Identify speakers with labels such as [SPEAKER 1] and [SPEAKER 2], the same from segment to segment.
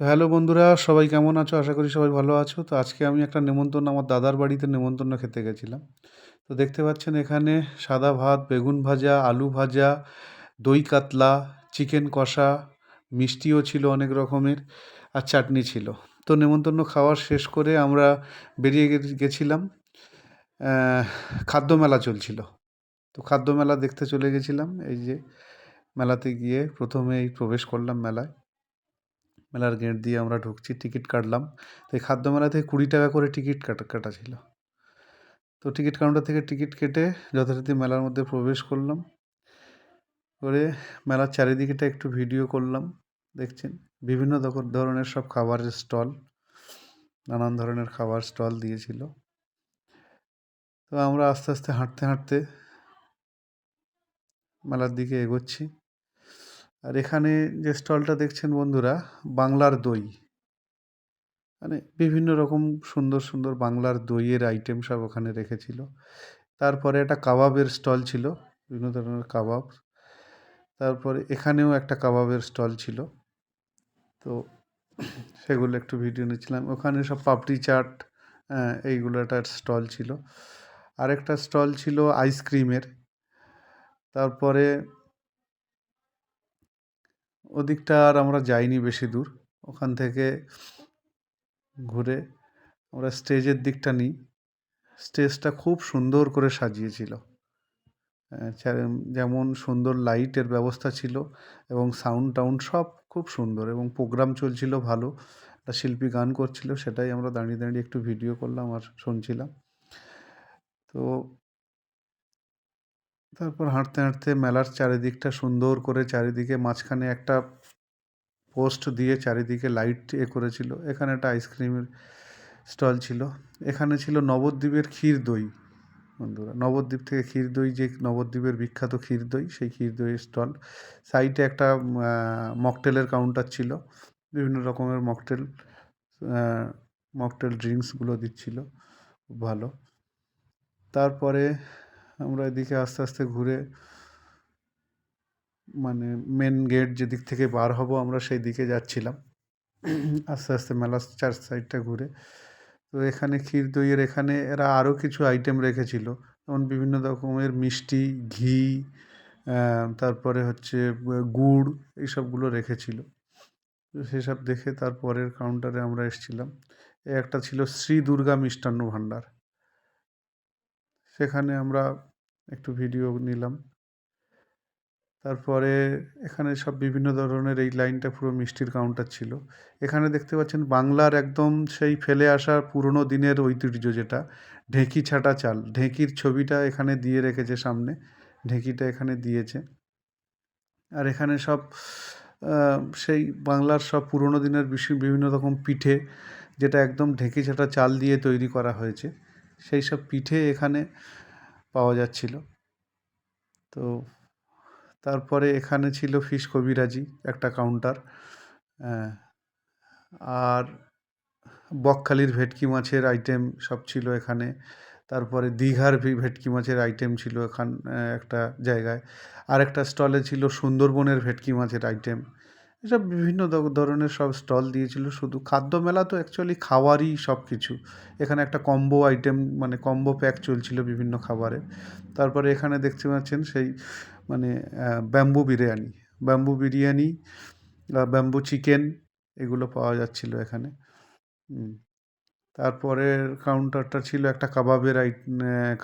[SPEAKER 1] তো হ্যালো বন্ধুরা, সবাই কেমন আছো? আশা করি সবাই ভালো আছো। তো আজকে আমি একটা নেমন্তন্ন, আমার দাদার বাড়িতে নেমন্তন্ন খেতে গেছিলাম। তো দেখতে পাচ্ছেন এখানে সাদা ভাত, বেগুন ভাজা, আলু ভাজা, দই কাতলা, চিকেন কষা, মিষ্টিও ছিল অনেক রকমের আর চাটনি ছিল। তো নেমন্তন্ন খাওয়া শেষ করে আমরা বেরিয়ে গেছিলাম খাদ্য মেলা চলছিল। তো খাদ্য মেলা দেখতে চলে গেছিলাম, এই যে মেলাতে গিয়ে প্রথমে এই প্রবেশ করলাম মেলায়। মেলার গেট দিয়ে আমরা ঢুকছি, টিকিট কাটলাম। তো এই খাদ্য মেলা থেকে কুড়ি টাকা করে টিকিট কাটা কাটা ছিল। তো টিকিট কাউন্টার থেকে টিকিট কেটে যথারীতি মেলার মধ্যে প্রবেশ করলাম। করে মেলার চারিদিকেটা একটু ভিডিও করলাম, দেখছেন? বিভিন্ন ধরনের সব খাবারের স্টল, নানান ধরনের খাবার স্টল দিয়েছিল। তো আমরা আস্তে আস্তে হাঁটতে হাঁটতে মেলার দিকে এগোচ্ছি। আর এখানে যে স্টলটা দেখছেন বন্ধুরা বাংলার দই। মানে বিভিন্ন রকম সুন্দর সুন্দর বাংলার দইয়ের আইটেম সব ওখানে রেখেছিল। তারপরে একটা কাবাবের স্টল ছিল বিভিন্ন ধরনের কাবাব। তারপরে এখানেও একটা কাবাবের স্টল ছিল। তো সেগুলো একটু ভিডিও নিচ্ছিলাম। ওখানে সব পাপড়ি চাট হ্যাঁ, এইগুলো একটা স্টল ছিল। আরেকটা স্টল ছিল আইসক্রিমের তারপরে ওদিকটা আর আমরা যাইনি বেশি দূর। ওখান থেকে ঘুরে আমরা স্টেজের দিকটা নিই। স্টেজটা খুব সুন্দর করে সাজিয়েছিল। যেমন সুন্দর লাইটের ব্যবস্থা ছিল এবং সাউন্ড টাউন্ড সব খুব সুন্দর এবং প্রোগ্রাম চলছিল ভালো। একটা শিল্পী গান করছিল সেটাই আমরা দাঁড়িয়ে দাঁড়িয়ে একটু ভিডিও করলাম আর শুনছিলাম। তো তারপর হাঁটতে হাঁটতে মেলার চারিদিকটা সুন্দর করে চারিদিকে মাঝখানে একটা পোস্ট দিয়ে চারিদিকে লাইট এ করেছিল। এখানে একটা আইসক্রিমের স্টল ছিল। এখানে ছিল নবদ্বীপের ক্ষীর দই। বন্ধুরা, নবদ্বীপ থেকে ক্ষীর দই যে নবদ্বীপের বিখ্যাত ক্ষীর দই, সেই ক্ষীর দইয়ের স্টল। সাইডে একটা মকটেলের কাউন্টার ছিল। বিভিন্ন রকমের মকটেল মকটেল ড্রিঙ্কসগুলো দিচ্ছিল। ভালো। তারপরে আমরা এদিকে আস্তে আস্তে ঘুরে মানে মেন গেট যেদিক থেকে বার হব আমরা সেই দিকে যাচ্ছিলাম। আস্তে আস্তে মেলার চার সাইডটা ঘুরে। তো এখানে ক্ষীর দইয়ের এখানে এরা আরও কিছু আইটেম রেখেছিল। যেমন বিভিন্ন রকমের মিষ্টি, ঘি তারপরে হচ্ছে, গুড় এইসবগুলো রেখেছিল। সেসব দেখে তারপরের কাউন্টারে আমরা এসেছিলাম। একটা ছিল শ্রী দুর্গা মিষ্টান্ন ভাণ্ডার সেখানে আমরা একটু ভিডিও নিলাম। তারপরে এখানে সব বিভিন্ন ধরনের এই লাইনটা পুরো মিষ্টির কাউন্টার ছিল। এখানে দেখতে পাচ্ছেন বাংলার একদম সেই ফেলে আসা পুরনো দিনের ঐতিহ্য যেটা। ঢেঁকি ছাটা চাল। ঢেঁকির ছবিটা এখানে দিয়ে রেখেছে সামনে। ঢেঁকিটা এখানে দিয়েছে। আর এখানে সব সেই বাংলার সব পুরনো দিনের বিভিন্ন রকম পিঠে যেটা একদম ঢেঁকি ছাটা চাল দিয়ে তৈরি করা হয়েছে। সেই সব পিঠে এখানে পাওয়া যাচ্ছিল। তো তারপরে এখানে ছিল ফিশ কবিরাজি একটা কাউন্টার আর বকখালির ভেটকি মাছের আইটেম সব ছিল এখানে। তারপরে দীঘার ভেটকি মাছের আইটেম ছিল এখান একটা জায়গায়। আর একটা স্টলে ছিল সুন্দরবনের ভেটকি মাছের আইটেম এসব বিভিন্ন ধরনের সব স্টল দিয়েছিল। শুধু খাদ্য মেলা তো অ্যাকচুয়ালি খাওয়ারই সব কিছু এখানে একটা কম্বো আইটেম মানে কম্বো প্যাক চলছিল বিভিন্ন খাবারের। তারপরে এখানে দেখতে পাচ্ছেন সেই মানে bamboo biryani bamboo biryani bamboo chicken এগুলো পাওয়া যাচ্ছিল এখানে। তারপরের কাউন্টারটা ছিল একটা কাবাবের আই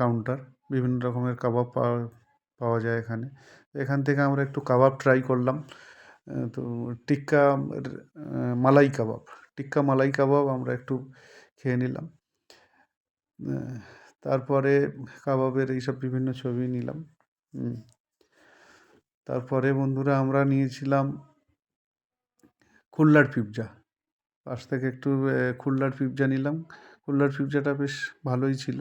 [SPEAKER 1] কাউন্টার বিভিন্ন রকমের কাবাব পাওয়া পাওয়া যায় এখানে। এখান থেকে আমরা একটু কাবাব ট্রাই করলাম। তো টিক্কা মালাই কাবাব। টিক্কা মালাই কাবাব আমরা একটু খেয়ে নিলাম। তারপরে কাবাবের এইসব বিভিন্ন ছবি নিলাম। তারপরে বন্ধুরা আমরা নিয়েছিলাম খুলনার পিৎজা। পাশ থেকে একটু আহ, খুলনার পিৎজা নিলাম। খুলনার পিৎজাটা বেশ ভালোই ছিল।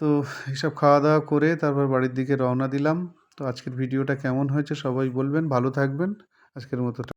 [SPEAKER 1] তো এইসব খাওয়া দাওয়া করে তারপর বাড়ির দিকে রওনা দিলাম। তো আজকের ভিডিওটা কেমন হয়েছে সবাই বলবেন ভালো থাকবেন আজকের মতো